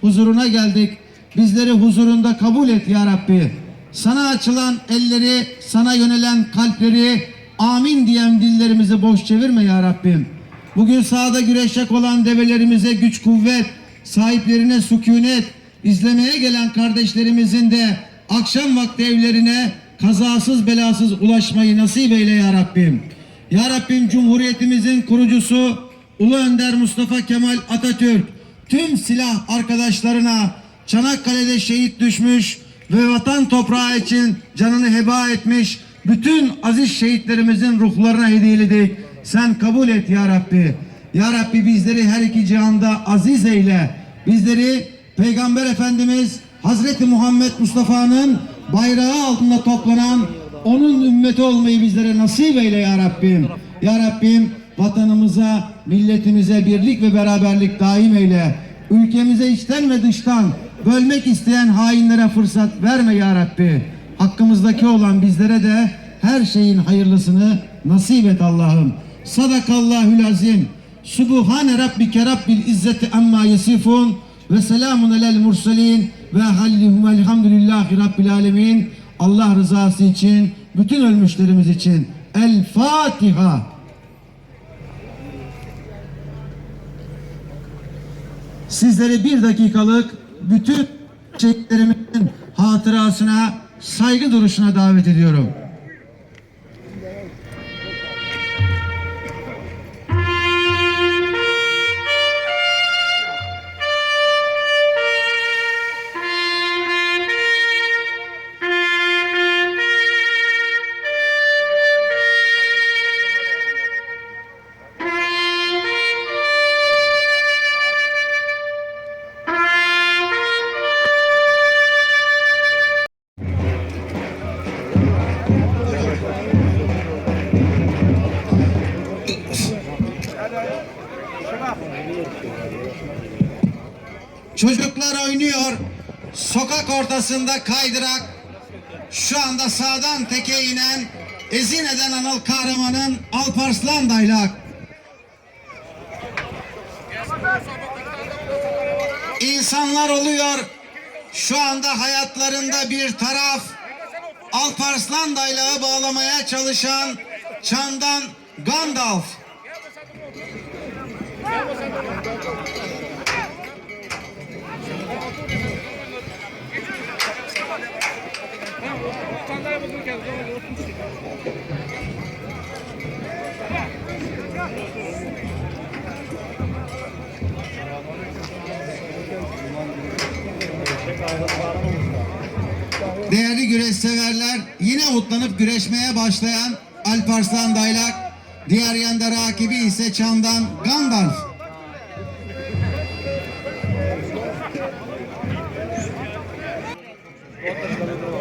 huzuruna geldik. Bizleri huzurunda kabul et ya Rabbi. Sana açılan elleri, sana yönelen kalpleri, amin diyen dillerimizi boş çevirme ya Rabbim. Bugün sahada güreşecek olan develerimize güç kuvvet, sahiplerine sükunet, izlemeye gelen kardeşlerimizin de akşam vakti evlerine kazasız belasız ulaşmayı nasip eyle ya Rabbim. Ya Rabbim Cumhuriyetimizin kurucusu Ulu Önder Mustafa Kemal Atatürk tüm silah arkadaşlarına Çanakkale'de şehit düşmüş ve vatan toprağı için canını heba etmiş bütün aziz şehitlerimizin ruhlarına hediyeledik. Sen kabul et ya Rabbi. Ya Rabbi bizleri her iki cihanda aziz eyle. Bizleri Peygamber Efendimiz Hazreti Muhammed Mustafa'nın bayrağı altında toplanan onun ümmeti olmayı bizlere nasip eyle ya Rabbim. Ya Rabbim vatanımıza, milletimize birlik ve beraberlik daim eyle. Ülkemize içten ve dıştan bölmek isteyen hainlere fırsat verme ya Rabbi. Hakkımızdaki olan bizlere de her şeyin hayırlısını nasip et Allah'ım. Sadakallahül azim. Subhane rabbike rabbil izzeti amma yasifun ve selamun alel murselin ve hallihum elhamdülillahi rabbil alemin. Allah rızası için, bütün ölmüşlerimiz için. El Fatiha. Sizleri bir dakikalık bütün şehitlerimizin hatırasına, saygı duruşuna davet ediyorum. Çocuklar oynuyor. Sokak ortasında kaydırak. Şu anda sağdan teke inen Ezine'den Anıl Kahraman'ın Alparslan Daylak. İnsanlar oluyor. Şu anda hayatlarında bir taraf Alparslan Daylağı bağlamaya çalışan Çandan Gandalf. Severler yine utlanıp güreşmeye başlayan Alparslan Daylak, diğer yanda rakibi ise Çandan Gandalf.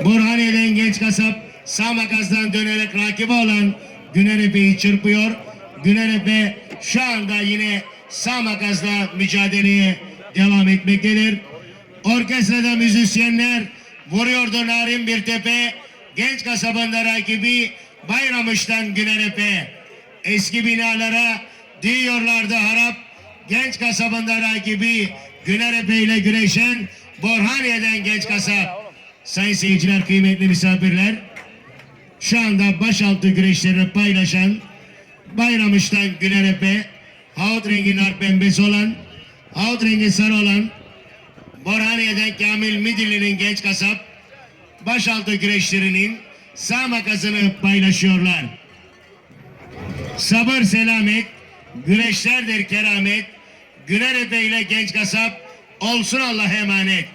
Burhaniye'den genç kasap sağ makasdan dönerek rakibi olan Günerepe'yi çırpıyor. Günerepe şu anda yine sağ makasla mücadeleye devam etmektedir. Orkestrada müzisyenler vuruyordu narin bir tepe. Genç kasabın da rakibi Bayramış'tan Günerepe. Eski binalara diyorlardı harap. Genç kasabın da rakibi Günerepe ile güreşen Borhaniye'den genç kasap. Sayın seyirciler, kıymetli misafirler, şu anda başaltı güreşlerini paylaşan Bayramış'tan Günerepe, Havut rengi nar pembesi olan, Havut rengi sarı olan, Borhaniye'den Kamil Midilli'nin genç kasap, başaltı güreşlerinin sağ makasını paylaşıyorlar. Sabır selamet, güreşlerdir keramet, Günerepe ile genç kasap, olsun Allah'a emanet.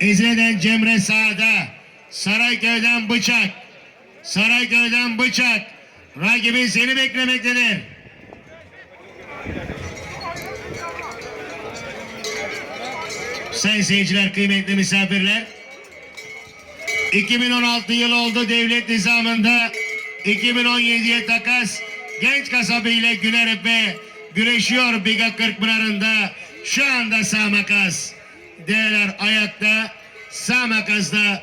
İzmir'den Cemre sağda. Sarayköy'den bıçak. Sarayköy'den bıçak. Rakibin seni beklemektedir. Sayın seyirciler, kıymetli misafirler. 2016 yılı oldu devlet nizamında. 2017'ye takas. Genç kasabı ile Günerepe güreşiyor Biga Kırkpınar'ında. Şu anda sağ makas. Değerler ayakta. Sağ makasda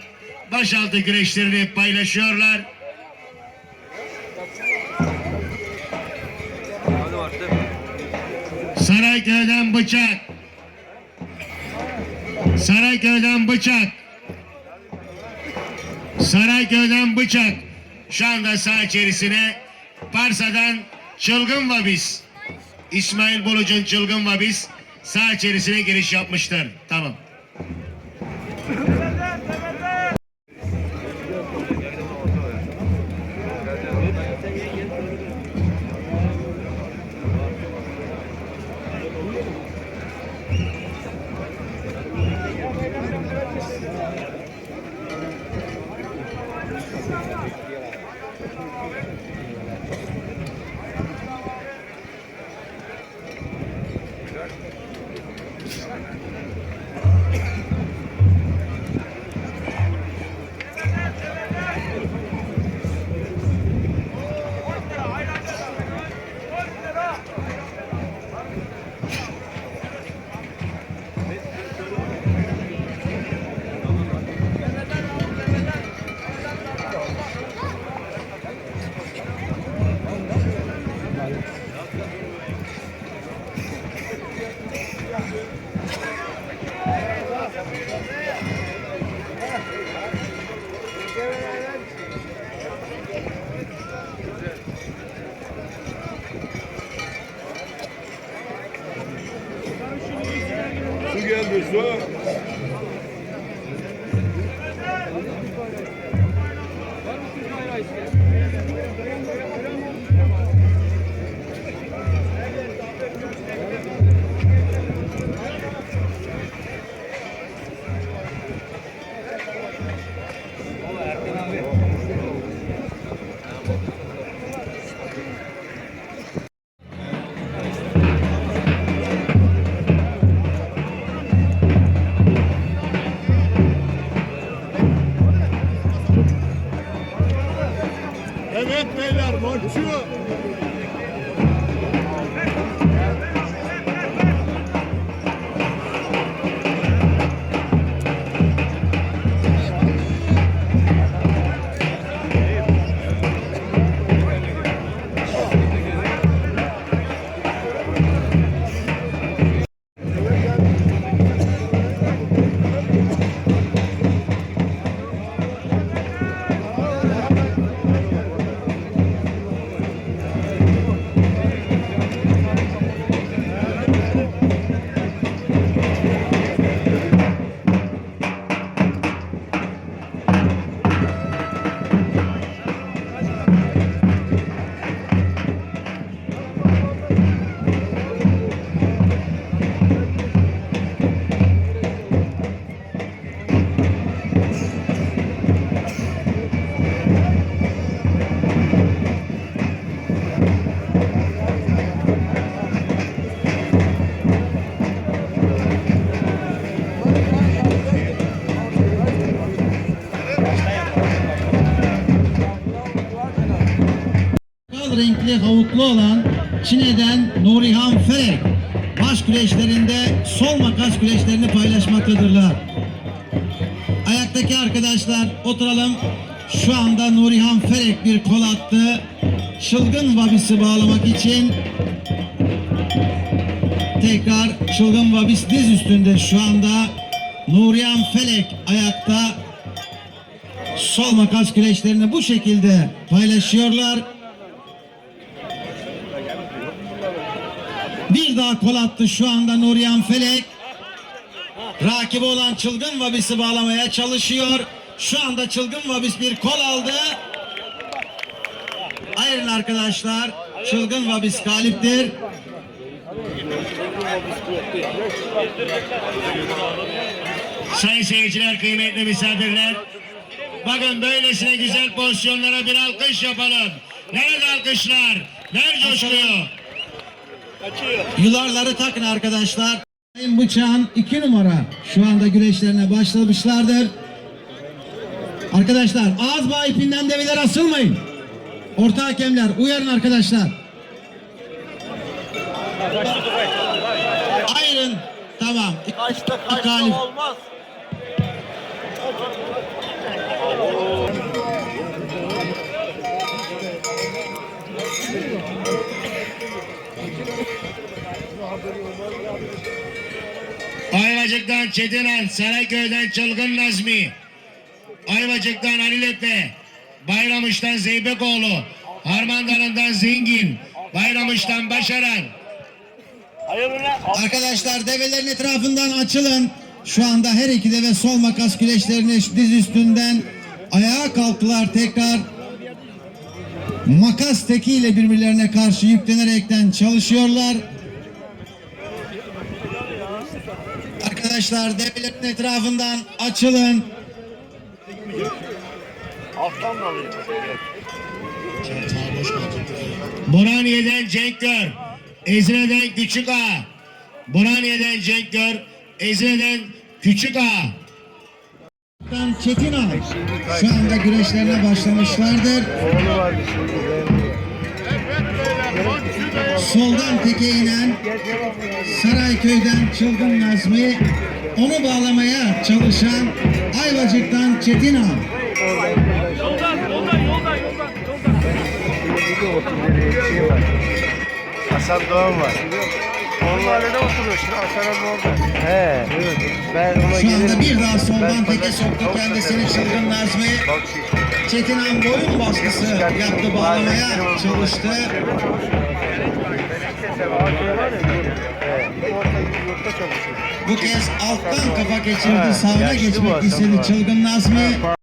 başaltı güreşlerini paylaşıyorlar. Sarayköy'den bıçak. Sarayköy'den bıçak. Sarayköy'den bıçak. Şu anda sağ içerisine Parsa'dan çılgın vabis. İsmail Bulucun çılgın vabis sağ içerisine giriş yapmıştır. Tamam. Yeah. Evet renkli havutlu olan Çin'den Nurihan Ferek baş güreşlerinde sol makas güreşlerini paylaşmaktadırlar. Ayaktaki arkadaşlar oturalım. Şu anda Nurihan Ferek bir kol attı. Çılgın vabisi bağlamak için tekrar çılgın vabis diz üstünde şu anda Nurihan Felek ayakta sol makas güreşlerini bu şekilde paylaşıyorlar. Bir daha kol attı şu anda Nurihan Felek. Rakibi olan Çılgın Vabis'i bağlamaya çalışıyor. Şu anda Çılgın Vabis bir kol aldı. Ayrılın arkadaşlar. Çılgın Vabis galiptir. Sayın seyirciler, kıymetli misafirler. Bakın böylesine güzel pozisyonlara bir alkış yapalım. Nerede alkışlar? Ver coşkuyu. Yularları takın arkadaşlar. Sayın Bıçağın iki numara şu anda güreşlerine başlamışlardır. Arkadaşlar ağız bağı ipinden develer asılmayın. Orta hakemler uyarın arkadaşlar. Ayrın. Tamam. Kaçta kaçta olmaz. Ayvacık'tan Çetinan, Sarayköy'den Çılgın Nazmi, Ayvacık'tan Ali Lepe, Bayramış'tan Zeybekoğlu, Harmandalı'ndan Zengin, Bayramış'tan Başaran, Arkadaşlar develerin etrafından açılın. Şu anda her iki deve sol makas güreşlerini diz üstünden ayağa kalktılar tekrar. Makas tekiyle birbirlerine karşı yüklenerekten çalışıyorlar. Arkadaşlar develerin etrafından açılın. Buraniye'den Cenk Gör, Ezre'den Küçük Ağa, Buraniye'den Cenk Gör, Ezre'den Küçük Ağa. Çetin Ağa şu anda güreşlerine başlamışlardır. Soldan teke inen Sarayköy'den Çılgın Nazmi onu bağlamaya çalışan Ayvacık'tan Çetin Ağa. Hasan Doğan var. Onlar ne oturuyor şimdi Hasan'ın orada. He. Evet. Ben ona Şu anda bir daha soldan teke soktu kendisini. Çılgın Nazmi. Çetin Han boyun baskısı yaptı bağlamaya çalıştı. Bu kez alttan kafa geçirdi sağına geçmek istedi Doğan. Çılgın Nazmi.